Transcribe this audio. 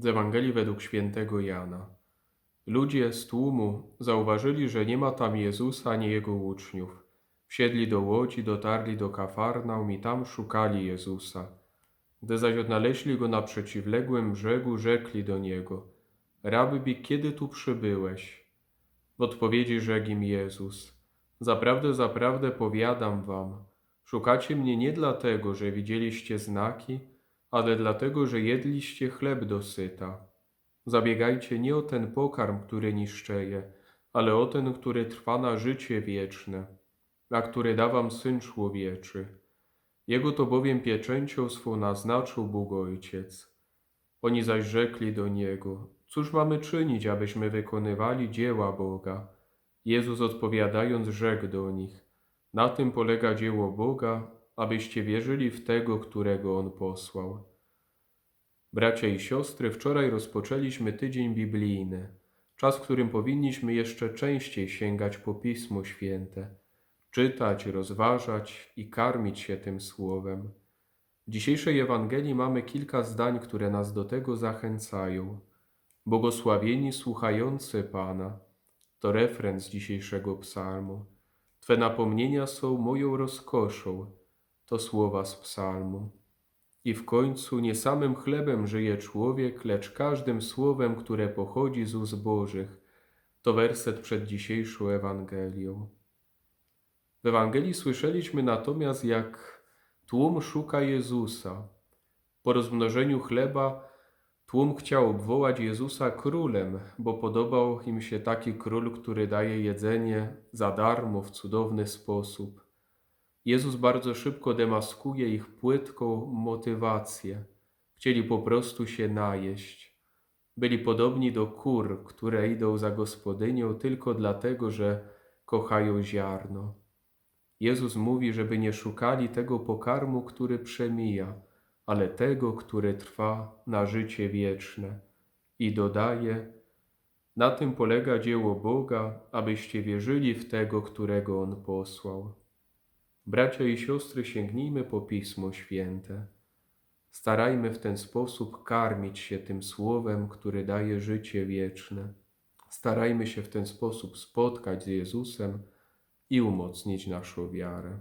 Z Ewangelii według świętego Jana. Ludzie z tłumu zauważyli, że nie ma tam Jezusa ani Jego uczniów. Wsiedli do łodzi, dotarli do Kafarnaum i tam szukali Jezusa. Gdy zaś odnaleźli Go na przeciwległym brzegu, rzekli do Niego Rabbi, kiedy tu przybyłeś? W odpowiedzi rzekł im Jezus Zaprawdę, zaprawdę powiadam wam, szukacie mnie nie dlatego, że widzieliście znaki, ale dlatego, że jedliście chleb dosyta. Zabiegajcie nie o ten pokarm, który niszczeje, ale o ten, który trwa na życie wieczne, a który da wam Syn Człowieczy. Jego to bowiem pieczęcią swą naznaczył Bóg Ojciec. Oni zaś rzekli do Niego, cóż mamy czynić, abyśmy wykonywali dzieła Boga? Jezus odpowiadając rzekł do nich, na tym polega dzieło Boga, abyście wierzyli w Tego, którego On posłał. Bracia i siostry, wczoraj rozpoczęliśmy tydzień biblijny, czas, w którym powinniśmy jeszcze częściej sięgać po Pismo Święte, czytać, rozważać i karmić się tym Słowem. W dzisiejszej Ewangelii mamy kilka zdań, które nas do tego zachęcają. Błogosławieni słuchający Pana to refren z dzisiejszego psalmu. Twe napomnienia są moją rozkoszą to słowa z psalmu. I w końcu nie samym chlebem żyje człowiek, lecz każdym słowem, które pochodzi z ust Bożych. To werset przed dzisiejszą Ewangelią. W Ewangelii słyszeliśmy natomiast, jak tłum szuka Jezusa. Po rozmnożeniu chleba tłum chciał obwołać Jezusa królem, bo podobał im się taki król, który daje jedzenie za darmo w cudowny sposób. Jezus bardzo szybko demaskuje ich płytką motywację. Chcieli po prostu się najeść. Byli podobni do kur, które idą za gospodynią tylko dlatego, że kochają ziarno. Jezus mówi, żeby nie szukali tego pokarmu, który przemija, ale tego, który trwa na życie wieczne. I dodaje, na tym polega dzieło Boga, abyście wierzyli w tego, którego On posłał. Bracia i siostry, sięgnijmy po Pismo Święte. Starajmy w ten sposób karmić się tym Słowem, które daje życie wieczne. Starajmy się w ten sposób spotkać z Jezusem i umocnić naszą wiarę.